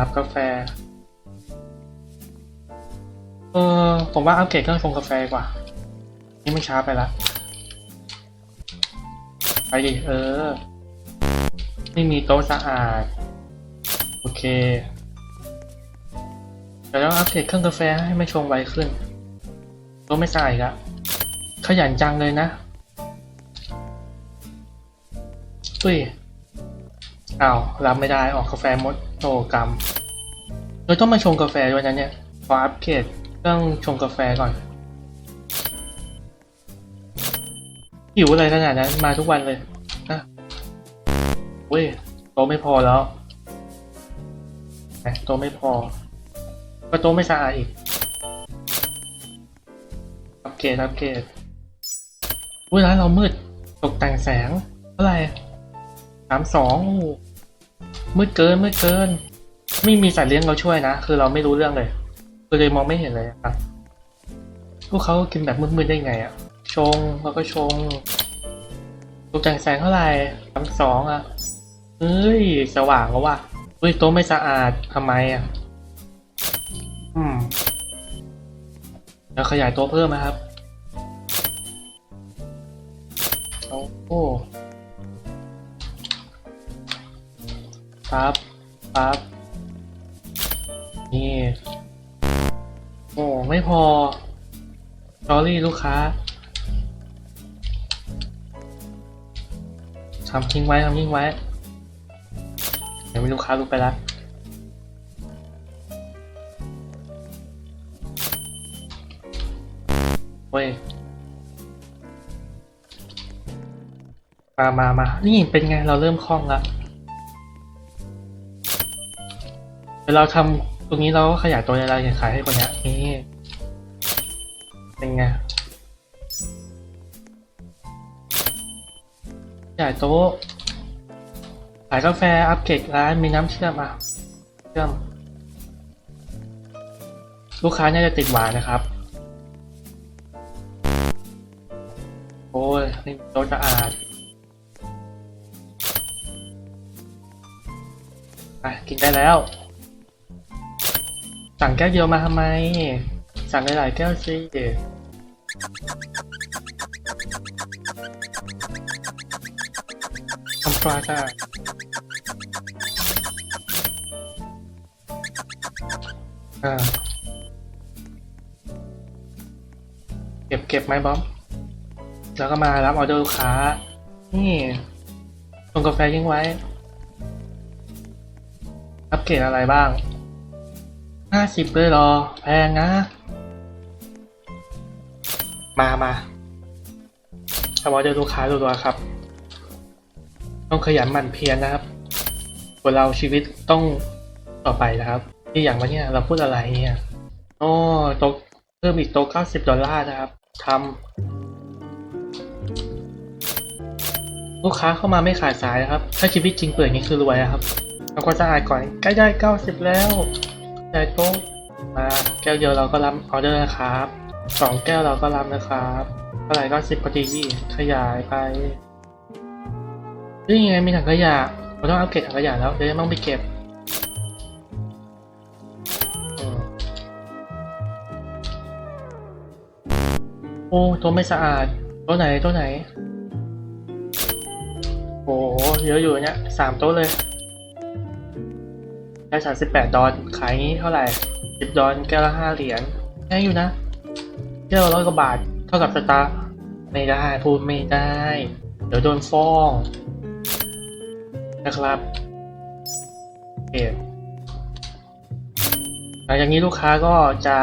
รับกาแฟ เออผมว่าอัปเกรดเครื่องชงกาแฟกว่า นี่มันช้าไปละ ไปดิ เออ ไม่มีโต๊ะสะอาด โอเคเดี๋ยวเราอัปเกรดเครื่องกาแฟให้มันชงไวขึ้นโต๊ะไม่สะอาดอีกละขยันจังเลยนะอุ้ย อ้าวรับไม่ได้ออกกาแฟหมดโตกรรมเราต้องมาชงกาแฟด้วยนะเนี่ยขออัปเกรดเครื่องชงกาแฟก่อนหิวอะไรขนาดนั้นมาทุกวันเลยนะเว้ยโตไม่พอแล้วโตไม่พอ ก็โตไม่สะอาดอีกอัปเกรดอัปเกรดอุ้ยร้าเรามืดตกแต่งแสงเท่าไหร่สามสอง มืดเกินมืดเกิน ไม่มีสัตว์เลี้ยงเราช่วยนะ คือเราไม่รู้เรื่องเลยคือเลยมองไม่เห็นเลยครับพวกเขากินแบบมืดๆได้ไงอะชงแล้วก็ชงตกแต่งแสงเท่าไหร่สามสองอะเฮ้ย สว่างแล้วว่ะเฮ้ยโต๊ะไม่สะอาดทำไมอะอืมแล้วขยายโต๊ะเพิ่มนะครับโอ้ ปั๊บปั๊บนี่ โอ้ไม่พอสอรี่ลูกค้าทำทิ้งไว้ทำทิ้งไว้เดี๋ยวมีลูกค้าลุกไปล้วเว้ย มามามานี่เป็นไงเราเริ่มคล่องแล้ว ดี๋ยวเราทำตรงนี้เราก็ขยายตัวอะไรอย่างขายให้คนนี้นี่เป็นไงขยายโต๊ะขายกาแฟอัปเกรดร้านมีน้ำเชื่อมอะเชื่อมลูกค้าน่าจะติดหวานนะครับ โอ้ยนี่โต๊ะสะอาดไปกินได้แล้ว สั่งแก้วเดียวมาทำไม สั่งหลายๆแก้วสิทำปลาจ้าอ่าเก็บเก็บไหมบอมแล้วก็มารับออเดอร์ลูกค้า นี่ชงกาแฟทิ้งไว้ อัปเกรดอะไรบ้าง ห้าสิบเลยหรอ แพงนะ มามาทำออเดอร์ลูกค้ารัวๆครับ ต้องขยันหมั่นเพียรนะครับคนเราชีวิตต้องต่อไปนะครับที่อย่างวันเนี้ยเราพูดอะไรเนี่ยโอ้โต๊ะเพิ่มอีกโต๊ะเก้าสิบดอลลาร์นะครับทำลูกค้าเข้ามาไม่ขาดสายนะครับ ถ้าชีวิตจริงเปิดอย่างนี้คือรวยอะครับทำความสะอาดก่อนใกล้ได้เก้าสิบแล้ว ใหญ่โต๊ะมาแก้วเดียวเราก็รับออเดอร์นะครับสองแก้วเราก็รับนะครับเท่าไหร่ก็สิบพอดีขยายไปนี่ไงมีถังขยะเราต้องอัปเกรดถังขยะแล้วเดี๋ยวจะต้องไปเก็บโอ้โต๊ะไม่สะอาดโต๊ะไหนโต๊ะไหนโอ้โหเยอะอยู่เนี่ยสามโต๊ะเลย ได้สามสิบแปดดอลขายงี้เท่าไหร่สิบดอลแก้วละห้าเหรียญแพงอยู่นะแก้วร้อยกว่าบาท เท่ากับสตาร์ไม่ได้พูดไม่ได้ เดี๋ยวโดนฟ้อง นะครับโอเคหลังจากนี้ลูกค้าก็จะ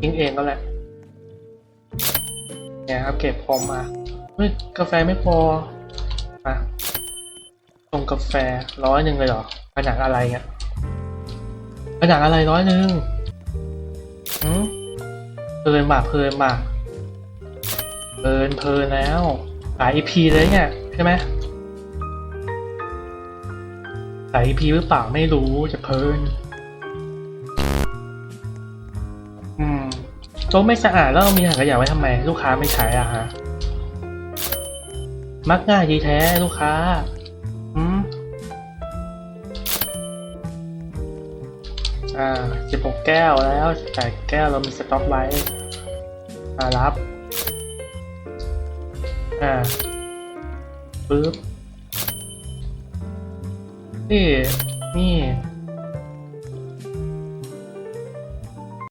ทิ้งเองก็แหละเนี่ยครับเก็บพอมาเฮ้ยกาแฟไม่พอมาตรงกาแฟร้อยหนึ่งเลยเหรอ ผนังอะไรเนี่ยผนังอะไรร้อยหนึ่งหืมเพลินมากเพลินมากเพลินเพลินแล้วขาย EP เลยเนี่ยใช่ไหมขาย EP หรือเปล่าไม่รู้จะเพลินอืมโต๊ะไม่สะอาดแล้วเรามีถังขยะไว้ทำไม ลูกค้าไม่ใช้อะฮะ มักง่ายดีแท้ลูกค้า อ่าสิบหกแก้วแล้วแปดแก้วเรามีสต็อกไว้มารับ อ่าปึ๊บนี่นี่